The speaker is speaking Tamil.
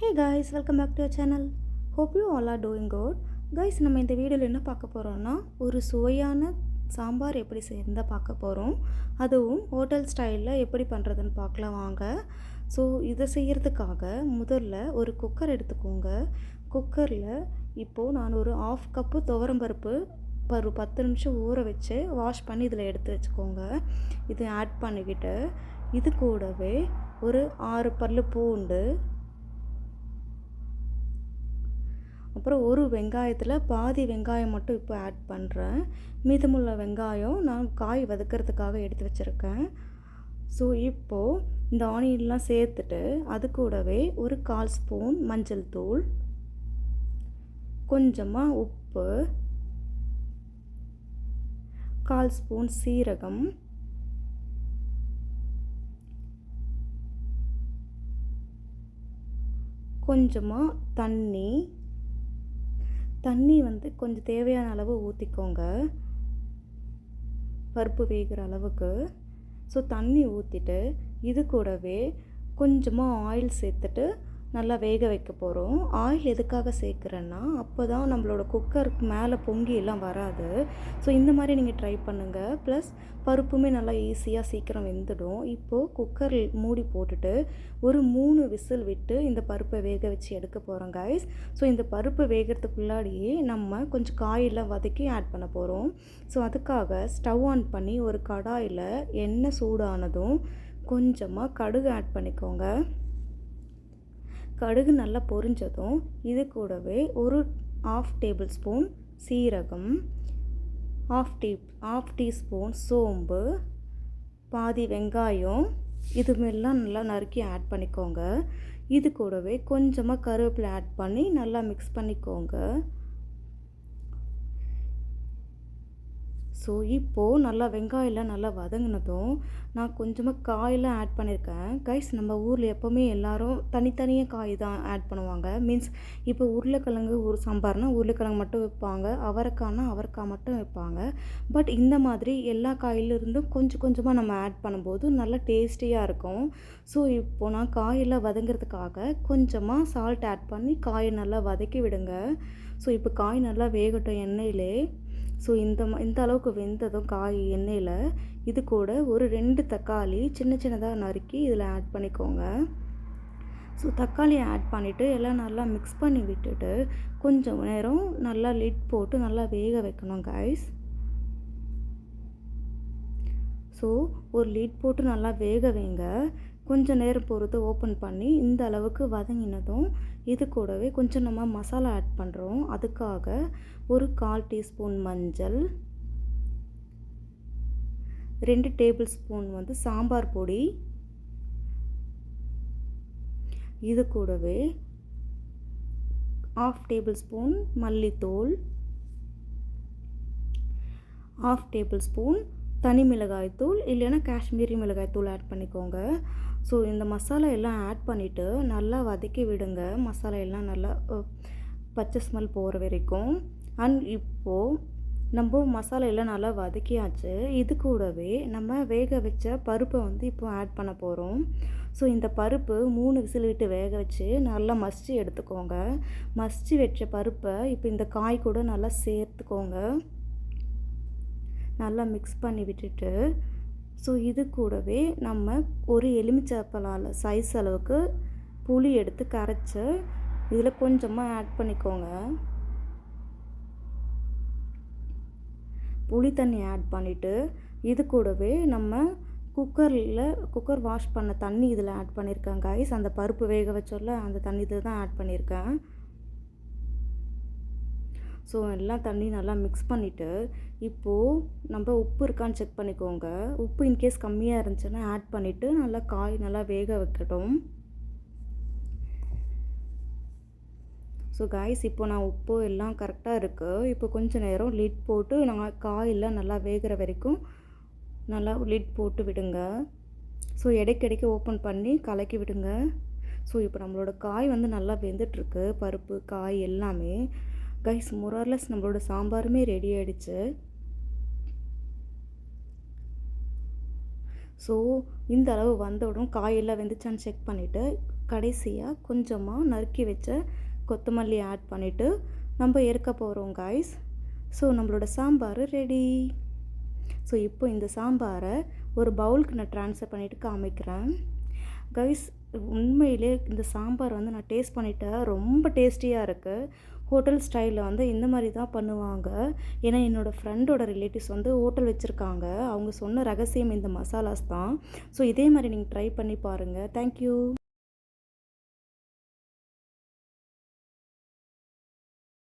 Hey guys welcome back to channel hope you all are doing good guys நம்ம இந்த வீடியோவில் என்ன பார்க்க போகிறோம்னா ஒரு சுவையான சாம்பார் எப்படி செய்யறதா பார்க்க போகிறோம் அதுவும் ஹோட்டல் ஸ்டைலில் எப்படி பண்ணுறதுன்னு பார்க்கலாம் வாங்க. ஸோ இதை செய்கிறதுக்காக முதல்ல ஒரு குக்கர் எடுத்துக்கோங்க. குக்கரில் இப்போது நான் ஒரு ஆஃப் கப்பு துவரம்பருப்பு ஒரு பத்து நிமிஷம் ஊற வச்சு வாஷ் பண்ணி இதில் எடுத்து வச்சுக்கோங்க. இது ஆட் பண்ணிக்கிட்டு இது கூடவே ஒரு ஆறு பல்லு பூண்டு அப்புறம் ஒரு வெங்காயத்தில் பாதி வெங்காயம் மட்டும் இப்போ ஆட் பண்ணுறேன் மீதமுள்ள வெங்காயம் நான் காய் வதக்கிறதுக்காக எடுத்து வச்சுருக்கேன். ஸோ இப்போது இந்த ஆனியன்லாம் சேர்த்துட்டு அது கூடவே ஒரு கால் ஸ்பூன் மஞ்சள் தூள் கொஞ்சமாக உப்பு கால் ஸ்பூன் சீரகம் கொஞ்சமாக தண்ணி தண்ணி வந்து கொஞ்சம் தேவையான அளவு ஊற்றிக்கோங்க பருப்பு வேகிற அளவுக்கு. ஸோ தண்ணி ஊற்றிட்டு இது கூடவே கொஞ்சமாக ஆயில் சேர்த்துட்டு நல்லா வேக வைக்க போகிறோம் ஆயில் எதுக்காக சேர்க்குறேன்னா அப்போ தான் நம்மளோட குக்கருக்கு மேலே பொங்கி எல்லாம் வராது. ஸோ இந்த மாதிரி நீங்கள் ட்ரை பண்ணுங்கள் ப்ளஸ் பருப்புமே நல்லா ஈஸியாக சீக்கிரம் வெந்துடும். இப்போது குக்கர் மூடி போட்டுட்டு ஒரு மூணு விசில் விட்டு இந்த பருப்பை வேக வச்சு எடுக்க போகிறோம் கைஸ் ஸோ இந்த பருப்பு வேகிறதுக்குள்ளாடியே நம்ம கொஞ்சம் காயெல்லாம் வதக்கி ஆட் பண்ண போகிறோம் ஸோ அதுக்காக ஸ்டவ் ஆன் பண்ணி ஒரு கடாயில் எண்ணெய் சூடானதும் கொஞ்சமாக கடுகு ஆட் பண்ணிக்கோங்க. கடுகு நல்லா பொரிஞ்சதும் இது கூடவே ஒரு ஆஃப் டேபிள் ஸ்பூன் சீரகம் ஆஃப் டீ ஆஃப் டீஸ்பூன் சோம்பு பாதி வெங்காயம் இதுமாரிலாம் நல்லா நறுக்கி ஆட் பண்ணிக்கோங்க. இது கூடவே கொஞ்சமாக கருவேப்பிலை ஆட் பண்ணி நல்லா மிக்ஸ் பண்ணிக்கோங்க. ஸோ இப்போது நல்லா வெங்காயம்லாம் நல்லா வதங்கினதும் நான் கொஞ்சமாக காயெல்லாம் ஆட் பண்ணியிருக்கேன் கைஸ் நம்ம ஊரில் எப்போவுமே எல்லோரும் தனித்தனியாக காய் தான் ஆட் பண்ணுவாங்க. மீன்ஸ் இப்போ உருளைக்கிழங்கு ஒரு சாம்பார்னால் உருளைக்கிழங்கு மட்டும் வைப்பாங்க. அவரைக்காய்னா அவரைக்காய் மட்டும் வைப்பாங்க. பட் இந்த மாதிரி எல்லா காயிலிருந்தும் கொஞ்சம் கொஞ்சமாக நம்ம ஆட் பண்ணும்போது நல்லா டேஸ்டியாக இருக்கும். ஸோ இப்போது நான் காயெல்லாம் வதங்கிறதுக்காக கொஞ்சமாக சால்ட் ஆட் பண்ணி காயை நல்லா வதக்கி விடுங்க. ஸோ இப்போ காய் நல்லா வேகட்டும் எண்ணெயிலே. ஸோ இந்த இந்த அளவுக்கு வெந்ததும் காய் எண்ணெயில் இது கூட ஒரு ரெண்டு தக்காளி சின்ன சின்னதாக நறுக்கி இதில் ஆட் பண்ணிக்கோங்க. ஸோ தக்காளியை ஆட் பண்ணிவிட்டு எல்லாம் நல்லா மிக்ஸ் பண்ணி விட்டுட்டு கொஞ்சம் நேரம் நல்லா லிட் போட்டு நல்லா வேக வைக்கணும் கைஸ் ஸோ ஒரு லிட் போட்டு நல்லா வேக வைங்க. கொஞ்சம் நேரம் பொறுத்து ஓப்பன் பண்ணி இந்த அளவுக்கு வதங்கினதும் இது கூடவே கொஞ்சம் நம்ம மசாலா ஆட் பண்ணுறோம் அதுக்காக ஒரு கால் டீஸ்பூன் மஞ்சள் ரெண்டு டேபிள் ஸ்பூன் வந்து சாம்பார் பொடி இது கூடவே ஆஃப் டேபிள் ஸ்பூன் மல்லித்தூள் ஆஃப் டேபிள் ஸ்பூன் தனி மிளகாய் தூள் இல்லைன்னா காஷ்மீரி மிளகாய் தூள் ஆட் பண்ணிக்கோங்க. ஸோ இந்த மசாலா எல்லாம் ஆட் பண்ணிவிட்டு நல்லா வதக்கி விடுங்க. மசாலா எல்லாம் நல்லா பச்சை ஸ்மெல் போகிற வரைக்கும். அண்ட் இப்போது நம்ம மசாலா எல்லாம் நல்லா வதக்கியாச்சு. இது கூடவே நம்ம வேக வச்ச பருப்பை வந்து இப்போ ஆட் பண்ண போகிறோம் ஸோ இந்த பருப்பு மூணு விசில் விட்டு வேக வச்சு நல்லா மசிச்சு எடுத்துக்கோங்க. மசிச்சு வச்ச பருப்பை இப்போ இந்த காய் கூட நல்லா சேர்த்துக்கோங்க. நல்லா மிக்ஸ் பண்ணி விட்டுட்டு ஸோ இது கூடவே நம்ம ஒரு எலுமிச்சப்பலால் சைஸ் அளவுக்கு புளி எடுத்து கரைச்சி இதில் கொஞ்சமாக ஆட் பண்ணிக்கோங்க. புளி தண்ணி ஆட் பண்ணிவிட்டு இது கூடவே நம்ம குக்கரில் குக்கர் வாஷ் பண்ண தண்ணி இதில் ஆட் பண்ணியிருக்கேன் கைஸ் அந்த பருப்பு வேக வச்சோல்ல அந்த தண்ணி இதில் தான் ஆட் பண்ணியிருக்கேன் ஸோ எல்லாம் தண்ணி நல்லா மிக்ஸ் பண்ணிவிட்டு இப்போது நம்ம உப்பு இருக்கான்னு செக் பண்ணிக்கோங்க. உப்பு இன்கேஸ் கம்மியாக இருந்துச்சுன்னா ஆட் பண்ணிவிட்டு நல்லா காய் நல்லா வேக வைக்கட்டும். ஸோ காய்ஸ் இப்போ நான் உப்பு எல்லாம் கரெக்டாக இருக்குது இப்போ கொஞ்சம் நேரம் லிட் போட்டு நான் காயெல்லாம் நல்லா வேகிற வரைக்கும் நல்லா லிட் போட்டு விடுங்க. ஸோ இடைக்கிடைக்கு ஓப்பன் பண்ணி கலக்கி விடுங்க. ஸோ இப்போ நம்மளோட காய் வந்து நல்லா வெந்துட்டுருக்கு. பருப்பு காய் எல்லாமே. கைஸ் மொரார்லஸ் நம்மளோட சாம்பாருமே ரெடி ஆகிடுச்சு ஸோ இந்த அளவு வந்தவுடன் காயெல்லாம் வெந்துச்சான்னு செக் பண்ணிவிட்டு கடைசியாக கொஞ்சமாக நறுக்கி வச்ச கொத்தமல்லி ஆட் பண்ணிவிட்டு நம்ம இருக்க போகிறோம் காய்ஸ் ஸோ நம்மளோட சாம்பார் ரெடி ஸோ இப்போ இந்த சாம்பாரை ஒரு பவுலுக்கு நான் ட்ரான்ஸ்ஃபர் பண்ணிவிட்டு காமிக்கிறேன். கைஸ் உண்மையிலே இந்த சாம்பார் வந்து நான் டேஸ்ட் பண்ணிட்டேன். ரொம்ப டேஸ்டியாக இருக்குது ஹோட்டல் ஸ்டைலில் வந்து இந்த மாதிரி தான் பண்ணுவாங்க. ஏன்னா என்னோடய ஃப்ரெண்டோட ரிலேட்டிவ்ஸ் வந்து ஹோட்டல் வச்சுருக்காங்க. அவங்க சொன்ன ரகசியம் இந்த மசாலாஸ் தான். ஸோ இதே மாதிரி நீங்கள் ட்ரை பண்ணி பாருங்கள் தேங்க்யூ